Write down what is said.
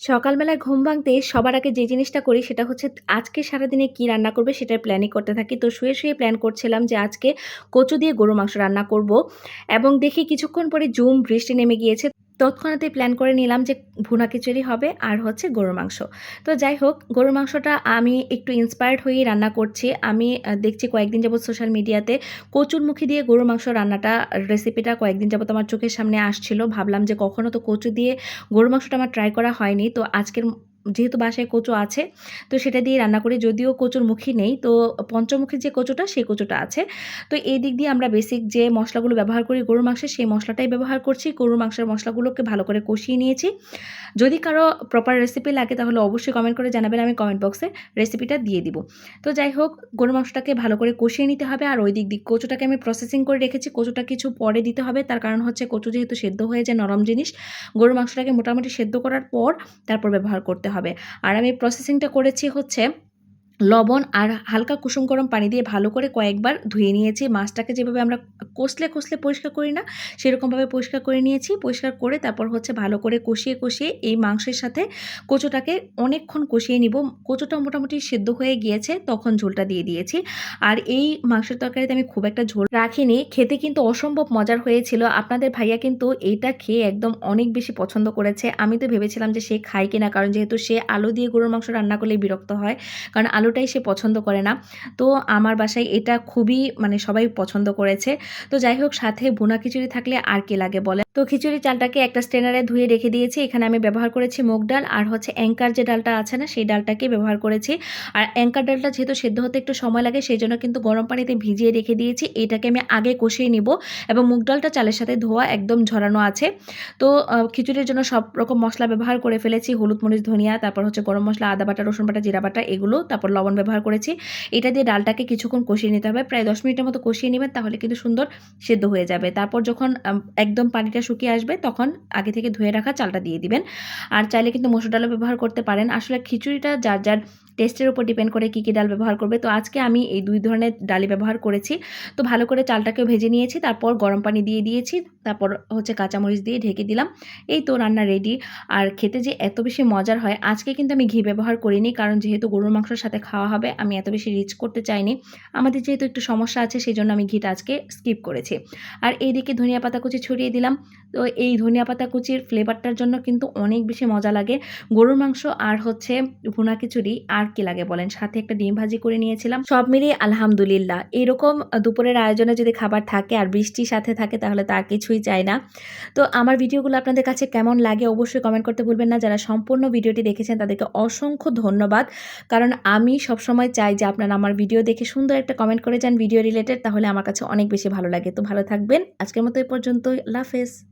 সকালবেলায় ঘুম ভাঙতে সবার আগে যে জিনিসটা করি সেটা হচ্ছে আজকে সারাদিনে কি রান্না করবে সেটার প্ল্যানিং করতে থাকি। তো শুয়ে শুয়ে প্ল্যান করছিলাম যে আজকে কচু দিয়ে গরু মাংস রান্না করব এবং দেখি কিছুক্ষণ পরে জুম বৃষ্টি নেমে গিয়েছে। তৎক্ষণাৎই প্ল্যান করে নিলাম যে ভুনা খিচুড়ি হবে আর হচ্ছে গরুর মাংস। তো যাই হোক, গরুর মাংসটা আমি একটু ইন্সপায়ার্ড হয়েই রান্না করছি। আমি দেখছি কয়েকদিন যাবত সোশ্যাল মিডিয়াতে কচুরমুখী দিয়ে গরুর মাংস রান্নাটা রেসিপিটা কয়েকদিন যাবত আমার চোখের সামনে আসছিল। ভাবলাম যে কখনও তো কচু দিয়ে গরুর মাংসটা আমার ট্রাই করা হয়নি। তো আজকের যেহেতু বাসায় কচু আছে, তো সেটা দিয়ে রান্না করি। যদিও কচুর মুখী নেই, তো পঞ্চমুখী যে কচুটা, সেই কচুটা আছে। তো এই দিক দিয়ে আমরা বেসিক যে মশলাগুলো ব্যবহার করি গরুর মাংসে সেই মশলাটাই ব্যবহার করছি। গরুর মাংসের মশলাগুলোকে ভালো করে কষিয়ে নিয়েছি। যদি কারও প্রপার রেসিপি লাগে, তাহলে অবশ্যই কমেন্ট করে জানাবেন, আমি কমেন্ট বক্সে রেসিপিটা দিয়ে দিব। তো যাই হোক, গরুর মাংসটাকে ভালো করে কষিয়ে নিতে হবে, আর ওই দিক দিক কচুটাকে আমি প্রসেসিং করে রেখেছি। কচুটা কিছু পরে দিতে হবে, তার কারণ হচ্ছে কচু যেহেতু সেদ্ধ হয়ে যায়, নরম জিনিস। গরুর মাংসটাকে মোটামুটি সেদ্ধ করার পর তারপর ব্যবহার করতে হবে। আর আমি প্রসেসিংটা করেছি হচ্ছে লবণ আর হালকা কুসুম গরম পানি দিয়ে ভালো করে কয়েকবার ধুয়ে নিয়েছি। মাছটাকে যেভাবে আমরা কষলে কষলে পরিষ্কার করি না, সেরকমভাবে পরিষ্কার করে নিয়েছি। পরিষ্কার করে তারপর হচ্ছে ভালো করে কষিয়ে কষিয়ে এই মাংসের সাথে কচুটাকে অনেকক্ষণ কষিয়ে নিব। কচুটা মোটামুটি সেদ্ধ হয়ে গিয়েছে, তখন ঝোলটা দিয়ে দিয়েছি। আর এই মাংসের তরকারিতে আমি খুব একটা ঝোল রাখিনি। খেতে কিন্তু অসম্ভব মজার হয়েছিল। আপনাদের ভাইয়া কিন্তু এইটা খেয়ে একদম অনেক বেশি পছন্দ করেছে। আমি তো ভেবেছিলাম যে সে খায় কিনা, কারণ যেহেতু সে আলু দিয়ে গরুর মাংস রান্না করলে বিরক্ত হয়। কারণ আলুটাই সে পছন্দ করে না। তো আমার বাসায় এটা খুবই মানে সবাই পছন্দ করেছে। তো যাই হোক, সাথে ভুনা খিচুড়ি থাকলে আর কি লাগে বলে? তো খিচুড়ি চালটাকে একটা স্টেনারে ধুয়ে রেখে দিয়েছি। এখানে আমি ব্যবহার করেছি মুগ ডাল আর হচ্ছে অ্যাঙ্কার যে ডালটা আছে না, সেই ডালটাকে ব্যবহার করেছি। আর অ্যাঙ্কার ডালটা যেহেতু সেদ্ধ হতে একটু সময় লাগে, সেই জন্য কিন্তু গরম পানিতে ভিজিয়ে রেখে দিয়েছি। এটাকে আমি আগে কষিয়ে নিব এবং মুগ ডালটা চালের সাথে ধোয়া একদম ঝরানো আছে। তো খিচুড়ির জন্য সব রকম মশলা ব্যবহার করে ফেলেছি। হলুদ, মরিচ, ধনিয়া, তারপর হচ্ছে গরম মশলা, আদা বাটা, রসুন বাটা, জিরা বাটা, এগুলো, তারপর লবণ ব্যবহার করেছি। এটা দিয়ে ডালটাকে কিছুক্ষণ কষিয়ে নিতে হবে। প্রায় দশ মিনিটের মতো কষিয়ে নেবেন তাহলে কিন্তু সুন্দর সেদ্ধ হয়ে যাবে। তারপর যখন একদম পানিটা শুকিয়ে আসবে তখন আগে থেকে ধুয়ে রাখা চালটা দিয়ে দিবেন। আর চাইলে কিন্তু মসুর ডালও ব্যবহার করতে পারেন। আসলে খিচুড়িটা যার যার টেস্টের উপর ডিপেন্ড করে কী কী ডাল ব্যবহার করবে। তো আজকে আমি এই দুই ধরনের ডালই ব্যবহার করেছি। তো ভালো করে চালটাকে ভেজে নিয়েছি, তারপর গরম পানি দিয়ে দিয়েছি, তারপর হচ্ছে কাঁচামরিচ দিয়ে ঢেকে দিলাম। এই তো রান্না রেডি আর খেতে যে এত বেশি মজার হয়, আজকে কিন্তু আমি ঘি ব্যবহার করিনি, কারণ যেহেতু গরুর মাংসের সাথে খাওয়া হবে, আমি এত বেশি রিচ করতে চাইনি। আমাদের যেহেতু একটু সমস্যা আছে সেই জন্য আমি ঘিটা আজকে স্কিপ করেছি। আর এইদিকে ধনিয়া পাতা কুচি ছড়িয়ে দিলাম। তো এই ধনিয়া পাতা কুচির ফ্লেভারটার জন্য কিন্তু অনেক বেশি মজা লাগে। গরুর মাংস আর হচ্ছে ভুনা খিচুড়ি আর কি লাগে বলেন? সাথে একটা ডিম ভাজি করে নিয়েছিলাম। সব মিলিয়ে আলহামদুলিল্লাহ। এরকম দুপুরের আয়োজনে যদি খাবার থাকে আর বৃষ্টির সাথে থাকে তাহলে তার কিছুই চাই না। তো আমার ভিডিওগুলো আপনাদের কাছে কেমন লাগে অবশ্যই কমেন্ট করতে ভুলবেন না। যারা সম্পূর্ণ ভিডিওটি দেখেছেন তাদেরকে অসংখ্য ধন্যবাদ। কারণ আমি সবসময় চাই যে আপনারা আমার ভিডিও দেখে সুন্দর একটা কমেন্ট করে যান ভিডিও রিলেটেড তাহলে আমার কাছে অনেক বেশি ভালো লাগে। তো ভালো থাকবেন। আজকের মতো এই পর্যন্ত আল্লাহ হাফেজ।